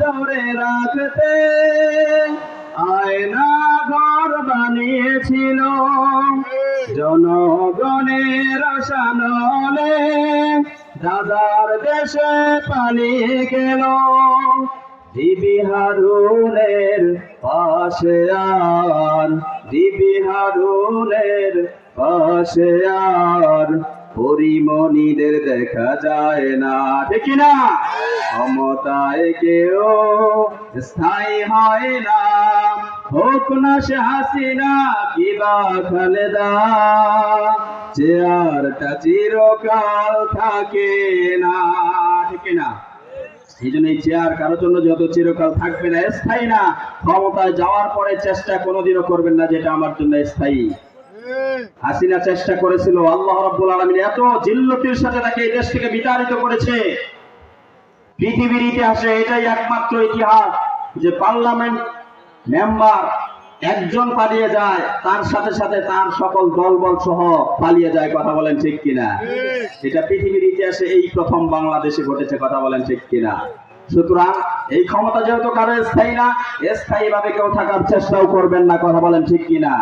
ধরে রাখতে আয়না ঘর বানিয়েছিল। জনগণের সানলে দাদার দেশে পালিয়ে গেল দিবি হারুনের পাশে আর, দিবি হারুনের পাশে আর। পরিমণিদের দেখা যায় না। ঠিক না। ক্ষমতায় কেউ স্থায়ী হয় না। হোক না সে হাসিনা কিবা খালেদা। চেয়ারটা চিরকাল থাকে না। ঠিক না। এই জন্য এই চেয়ার কারোর জন্য যত চিরকাল থাকবে না, স্থায়ী না। ক্ষমতায় যাওয়ার পরে চেষ্টা কোনোদিনও করবেন না যেটা আমার জন্য স্থায়ী। হাসিনা চেষ্টা করেছিল আল্লাহ রাব্বুল আলামিন এত জিল্লতির সাথে তাকে এই দেশ থেকে বিতাড়িত করেছে। পৃথিবীর ইতিহাসে এটাই একমাত্র ইতিহাস যে পার্লামেন্ট মেম্বার একজন পালিয়ে যায় তার সাথে সাথে তার সকল দলবল সহ পালিয়ে যায় কথা বলেন ঠিক কিনা? এটা পৃথিবীর ইতিহাসে এই প্রথম বাংলাদেশে ঘটেছে কথা বলেন ঠিক কিনা? সুতরাং এই ক্ষমতা যেহেতু কারও স্থায়ী না স্থায়ী ভাবে কেউ থাকার চেষ্টাও করবেন না কথা বলেন ঠিক কিনা?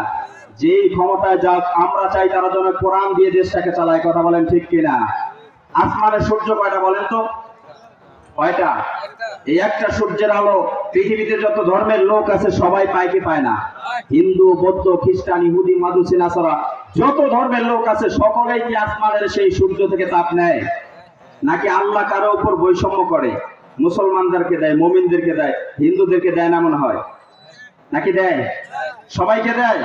যেই ক্ষমতায় যাক, আমরা চাই তারা যেন কোরআন দিয়ে দেশটাকে চালায়। কথা বলেন ঠিক কিনা? আসমানের সূর্য কয়টা বলেন তো? কয়টা? এই একটা সূর্যের আলো, পৃথিবীতে যত ধর্মের লোক আছে, সবাই পায় কি পায় না? হিন্দু, বৌদ্ধ, খ্রিস্টান, ইহুদি, মাদুসি, নাসারা, যত ধর্মের লোক আছে, সকলেই কি আসমানের সেই সূর্য থেকে তাপ নেয়? নাকি আল্লাহ কারও উপর বৈষম্য করে? মুসলমানদেরকে দেয়, মমিনদেরকে দেয়, হিন্দুদেরকে দেয় না মনে হয়? নাকি দেয়? সবাইকে দেয়?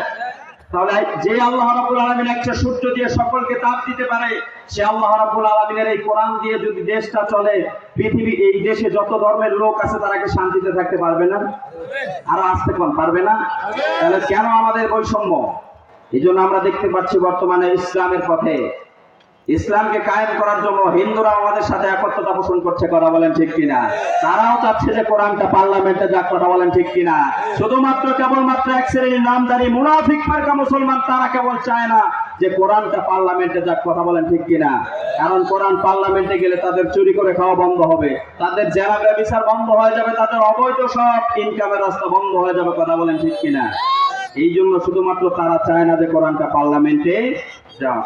তাহলে যে আল্লাহ রাবুল আলমিন একটা সূর্য দিয়ে সকলকে তাপ দিতে পারে, সে আল্লাহ রাবুল আলমিনের এই কোরআন দিয়ে যদি দেশটা চলে, পৃথিবী, এই দেশে যত ধর্মের লোক আছে তারা কি শান্তিতে থাকতে পারবে না? আর আসতে কোন পারবে না? তাহলে কেন আমাদের বৈষম্য? এই জন্য আমরা দেখতে পাচ্ছি বর্তমানে ইসলামের পথে ইসলামকে কায়েম করার জন্য হিন্দুরা আমাদের সাথে একত্রতা পোষণ করছে, কথা বলেন ঠিক কিনা? তারাও চাচ্ছে যে কোরআনটা পার্লামেন্টে যাক, কথা বলেন ঠিক কিনা? শুধুমাত্র কেবলমাত্র এক শ্রেণির নামদারি মুনাফিক ফারকা মুসলমান তারা কেবল চায় না যে কোরআনটা পার্লামেন্টে যাক, কথা বলেন ঠিক কিনা? কারণ কোরআন পার্লামেন্টে গেলে তাদের চুরি করে খাওয়া বন্ধ হবে, তাদের জেলা ব্যবচার বন্ধ হয়ে যাবে, তাদের অবৈধ সব ইনকামের রাস্তা বন্ধ হয়ে যাবে, কথা বলেন ঠিক কিনা? এই জন্য শুধুমাত্র তারা চায় না যে কোরআনটা পার্লামেন্টে যাক।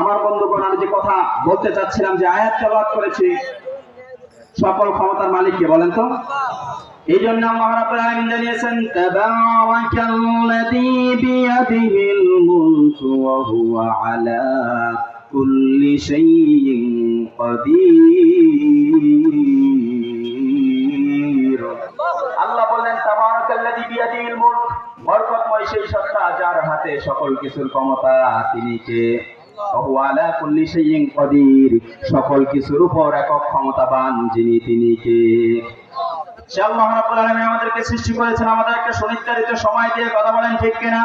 আমার বন্ধুগণ, আমি যে কথা বলতে চাচ্ছিলাম, যে আয়াত তেলাওয়াত করেছি, সকল ক্ষমতার মালিককে বলেন তো? এই জন্য আল্লাহ রাব্বুল আলামিন জানিয়েছেন, তাবারাকাল্লাযী বিয়াদিহিল মুলকু ওয়া হুয়া আলা কুল্লি শাইইন কাদির। আল্লাহ বললেন, তাবারাকাল্লাযী বিয়াদিহিল মুলক, বরকতময় সেই সত্তা যার হাতে সকল কিছুর ক্ষমতা তিনি কে ওহু আলা কুল্লি শাইইন কাদির। সকল কিছুর উপর একক ক্ষমতাবান যিনি তিনি কে? সে আল্লাহ আলামিন আমাদেরকে সৃষ্টি করেছেন আমাদের একটা সুনির্ধারিত সময় দিয়ে কথা বলেন ঠিক কিনা?